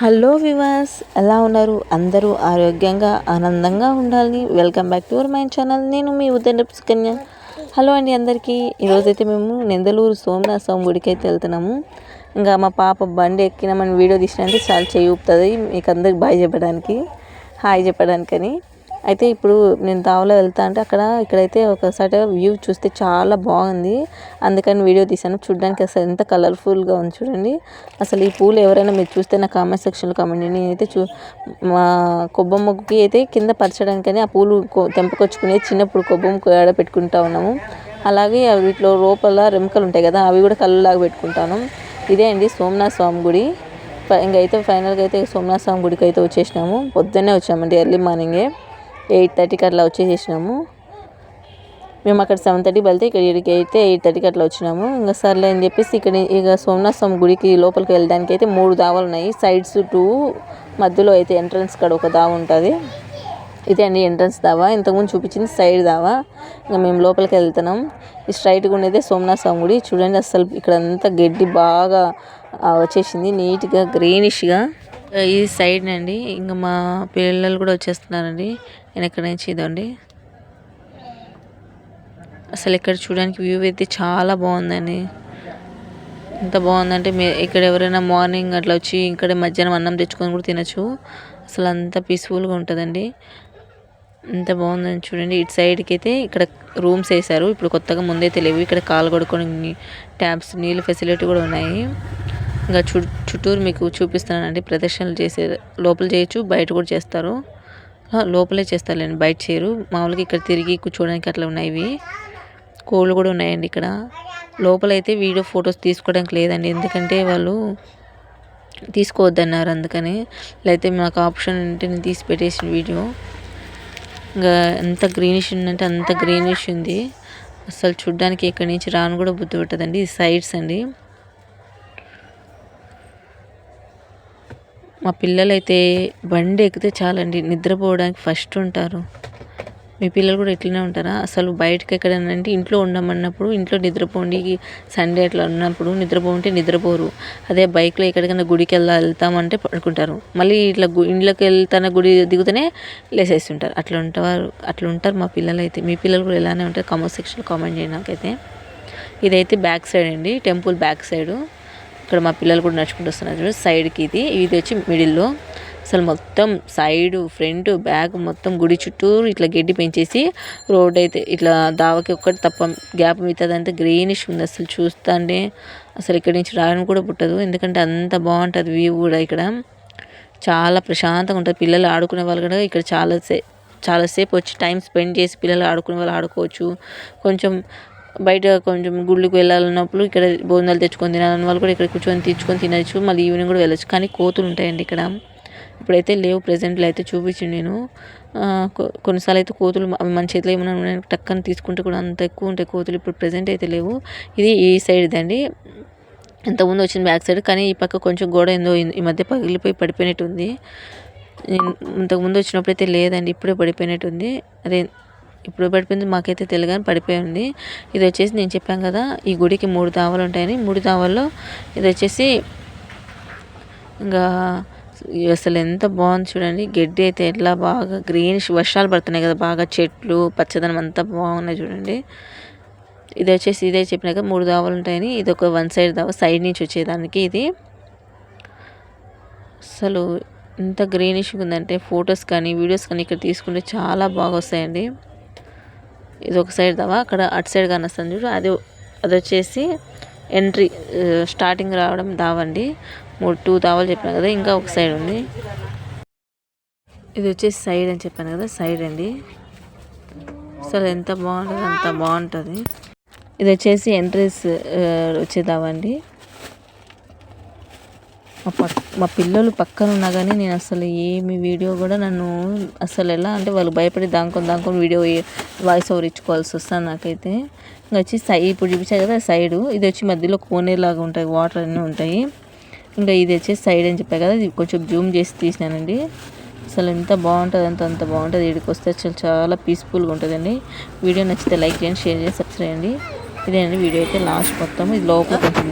Hello వివాస్ ఎలా ఉన్నారు? అందరూ ఆరోగ్యంగా ఆనందంగా ఉండాలని welcome back to our my channel. నేను మీ ఉదయం సుకన్య హలో అండి అందరికీ. ఈరోజైతే మేము నెందలూరు సోమనాథ స్వామి గుడికి అయితే వెళ్తున్నాము. ఇంకా మా పాప బండి ఎక్కినామని వీడియో తీసినంటే చాలా చేయి ఊపుతుంది. మీకు అందరికి బాయ్ చెప్పడానికి హాయ్ చెప్పడానికని. అయితే ఇప్పుడు నేను దావలో వెళ్తా అంటే అక్కడ ఇక్కడైతే ఒకసారి వ్యూ చూస్తే చాలా బాగుంది. అందుకని వీడియో తీశాను. చూడడానికి అసలు ఎంత కలర్ఫుల్గా ఉంది చూడండి. అసలు ఈ పూలు ఎవరైనా మీరు చూస్తే నా కామెంట్ సెక్షన్లో కామెంట్ నేనైతే చూ మా కొబ్బమ్మకి అయితే కింద పరచడానికని ఆ పూలు తెంపకొచ్చుకునే చిన్నప్పుడు కొబ్బరి ఆడ పెట్టుకుంటా ఉన్నాము. అలాగే వీటిలో లోపల రెమకలు ఉంటాయి కదా అవి కూడా కళ్ళలాగా పెట్టుకుంటాను. ఇదే అండి సోమనాథ్ స్వామి గుడి. ఇంకైతే ఫైనల్గా అయితే సోమనాథ స్వామి గుడికి అయితే వచ్చేసినాము. పొద్దున్నే వచ్చామండి ఎర్లీ మార్నింగే. ఎయిట్ థర్టీకి అట్లా వచ్చేసేసినాము. మేము అక్కడ సెవెన్ థర్టీ వెళ్తే ఇక్కడికి అయితే ఎయిట్ థర్టీకి అట్లా వచ్చినాము. ఇంకా సర్లే అని చెప్పేసి ఇక్కడ ఇక సోమనాథ స్వామి గుడికి లోపలికి వెళ్ళడానికి అయితే మూడు దావాలు ఉన్నాయి. సైడ్స్ టూ మధ్యలో అయితే ఎంట్రన్స్ కాడ ఒక దావ ఉంటుంది. ఇదే అండి ఎంట్రన్స్ దావా. ఇంతకుముందు చూపించింది సైడ్ దావా. ఇంకా మేము లోపలికి వెళ్తున్నాం. ఈ స్ట్రైట్గా ఉండేదే సోమనాథ స్వామి గుడి. చూడండి అసలు ఇక్కడ అంతా గడ్డి బాగా వచ్చేసింది. నీట్గా గ్రీనిష్గా ఈ సైడ్ అండి ఇంకా మా పిల్లలు కూడా వచ్చేస్తున్నారండి. వెనక నుంచి ఇదండి? అసలు ఇక్కడ చూడడానికి వ్యూ అయితే చాలా బాగుందండి. ఎంత బాగుందంటే మీ ఇక్కడ ఎవరైనా మార్నింగ్ అట్లా వచ్చి ఇక్కడ మధ్యాహ్నం అన్నం తెచ్చుకొని కూడా తినచ్చు. అసలు అంత పీస్ఫుల్గా ఉంటుందండి. ఎంత బాగుందని చూడండి. ఇటు సైడ్కి అయితే ఇక్కడ రూమ్స్ వేసారు ఇప్పుడు కొత్తగా ముందైతే లేవు ఇక్కడ కాలు కొడుకొని ట్యాప్స్ నీళ్ళు ఫెసిలిటీ కూడా ఉన్నాయి. ఇంకా చు చుట్టూరు మీకు చూపిస్తున్నానండి ప్రదర్శనలు చేసే లోపల చేయొచ్చు బయట కూడా చేస్తారు. లోపలే చేస్తారులేండి బయట చేయరు. మామూలుగా ఇక్కడ తిరిగి కూర్చోడానికి అట్లా ఉన్నాయి ఇవి. కోళ్ళు కూడా ఉన్నాయండి ఇక్కడ. లోపలైతే వీడియో ఫొటోస్ తీసుకోవడానికి లేదండి. ఎందుకంటే వాళ్ళు తీసుకోవద్దన్నారు అందుకని. లేకపోతే మాకు ఆప్షన్ ఉంటే నేను తీసి పెట్టేసిన వీడియో. ఇంకా ఎంత గ్రీనిష్ ఉందంటే అంత గ్రీనిష్ ఉంది. అసలు చూడ్డానికి ఇక్కడి నుంచి రాను కూడా బుద్ధి పెట్టదండి. ఇది సైడ్స్ అండి. మా పిల్లలైతే బండి ఎక్కితే చాలండి నిద్రపోవడానికి ఫస్ట్ ఉంటారు. మీ పిల్లలు కూడా ఇట్లనే ఉంటారా? అసలు బయటకు ఎక్కడైనా అంటే ఇంట్లో ఉండమన్నప్పుడు ఇంట్లో నిద్రపోండి సండే అట్లా ఉన్నప్పుడు నిద్రపోంటే నిద్రపోరు. అదే బైక్లో ఎక్కడికైనా గుడికి వెళ్ళా వెళ్తామంటే పడుకుంటారు. మళ్ళీ ఇట్లా ఇంట్లోకి వెళ్తాన గుడి దిగుతూనే లేసేస్తుంటారు. అట్లా ఉంటారు అట్లా ఉంటారు మా పిల్లలు అయితే మీ పిల్లలు కూడా ఇలానే ఉంటారు. కామెంట్ సెక్షన్లో కామెంట్ చేయడానికైతే ఇదైతే బ్యాక్ సైడ్ అండి టెంపుల్ బ్యాక్ సైడు. ఇక్కడ మా పిల్లలు కూడా నడుచుకుంటూ వస్తున్నారు సైడ్కి ఇది. ఇది వచ్చి మిడిల్లో. అసలు మొత్తం సైడ్ ఫ్రంట్ బ్యాక్ మొత్తం గుడి చుట్టూ ఇట్లా గడ్డి పెంచేసి రోడ్ అయితే ఇట్లా దావకి ఒక్కటి తప్ప గ్యాప్ మిగతాదంతా గ్రీనిష్ ఉంది అసలు చూస్తాంటే. అసలు ఇక్కడ నుంచి రాయడం కూడా పుట్టదు. ఎందుకంటే అంత బాగుంటుంది వ్యూ కూడా ఇక్కడ. చాలా ప్రశాంతంగా ఉంటుంది. పిల్లలు ఆడుకునే వాళ్ళు కూడా ఇక్కడ చాలా సే చాలాసేపు వచ్చి టైం స్పెండ్ చేసి పిల్లలు ఆడుకునే వాళ్ళు ఆడుకోవచ్చు. కొంచెం బయట కొంచెం గుళ్ళకి వెళ్ళాలన్నప్పుడు ఇక్కడ భోజనాలు తెచ్చుకొని తినాలని వాళ్ళు కూడా ఇక్కడ కూర్చొని తెచ్చుకొని తినచ్చు. మళ్ళీ ఈవినింగ్ కూడా వెళ్ళచ్చు. కానీ కోతులు ఉంటాయండి ఇక్కడ. ఇప్పుడైతే లేవు. ప్రజెంట్లో అయితే చూపించింది నేను. కొన్నిసార్లు అయితే కోతులు మన చేతిలో ఏమైనా టక్కని తీసుకుంటే కూడా అంత ఎక్కువ ఉంటాయి కోతులు. ఇప్పుడు ప్రజెంట్ అయితే లేవు. ఇది ఈ సైడ్ది అండి ఇంతకుముందు వచ్చింది బ్యాక్ సైడ్. కానీ ఈ పక్క కొంచెం గోడ ఏందో ఈ మధ్య పగిలిపోయి పడిపోయినట్టుంది. ఇంతకుముందు వచ్చినప్పుడు అయితే లేదండి. ఇప్పుడే పడిపోయినట్టుంది. అదే ఇప్పుడు పడిపోయింది మాకైతే తెలియగానే పడిపోయింది. ఇది వచ్చేసి నేను చెప్పాను కదా ఈ గుడికి మూడు దావాలు ఉంటాయని. మూడు దావాల్లో ఇది వచ్చేసి ఇంకా అసలు ఎంత బాగుంది చూడండి. గడ్డి అయితే ఎట్లా బాగా గ్రీనిష్ వర్షాలు పడుతున్నాయి కదా బాగా చెట్లు పచ్చదనం అంతా బాగున్నాయి చూడండి. ఇది వచ్చేసి ఇదే చెప్పినాక మూడు దావలు ఉంటాయని. ఇది ఒక వన్ సైడ్ దావ సైడ్ నుంచి వచ్చేదానికి ఇది. అసలు ఎంత గ్రీనిష్గా ఉందంటే ఫొటోస్ కానీ వీడియోస్ కానీ ఇక్కడ తీసుకుంటే చాలా బాగా వస్తాయండి. ఇది ఒక సైడ్ దావా అక్కడ అటు సైడ్ వస్తుంది చూడు. అది అది వచ్చేసి ఎంట్రీ స్టార్టింగ్ రావడం దావండి మూడు టూ దావాలు చెప్పాను కదా ఇంకా ఒక సైడ్ ఉంది. ఇది వచ్చేసి సైడ్ అని చెప్పాను కదా సైడ్ అండి. అసలు ఎంత బాగుంటుంది అంత బాగుంటుంది. ఇది వచ్చేసి ఎంట్రీస్ వచ్చేదావండి మా పక్ మా పిల్లలు పక్కన ఉన్నా కానీ నేను అసలు ఏమి వీడియో కూడా నన్ను అసలు ఎలా అంటే వాళ్ళు భయపడి దాంకొని దాంకొని వీడియో వాయిస్ ఓవర్ ఇచ్చుకోవాల్సి వస్తుంది నాకైతే. ఇంకా వచ్చి సై ఇప్పుడు చూపించాయి కదా సైడు ఇది వచ్చి మధ్యలో కోనేలాగా ఉంటాయి వాటర్ అన్నీ ఉంటాయి. ఇంకా ఇది వచ్చేసి సైడ్ అని చెప్పాయి కదా ఇది కొంచెం జూమ్ చేసి తీసినానండి. అసలు ఎంత బాగుంటుంది అంత అంత బాగుంటుంది. ఇక్కడికి వస్తే అసలు చాలా పీస్ఫుల్గా ఉంటుందండి. వీడియో నచ్చితే లైక్ చేయండి షేర్ చేయండి సబ్స్క్రైబ్ చేయండి. ఇదేనండి వీడియో అయితే లాస్ట్ మొత్తం. ఇది లోపల కొంచెం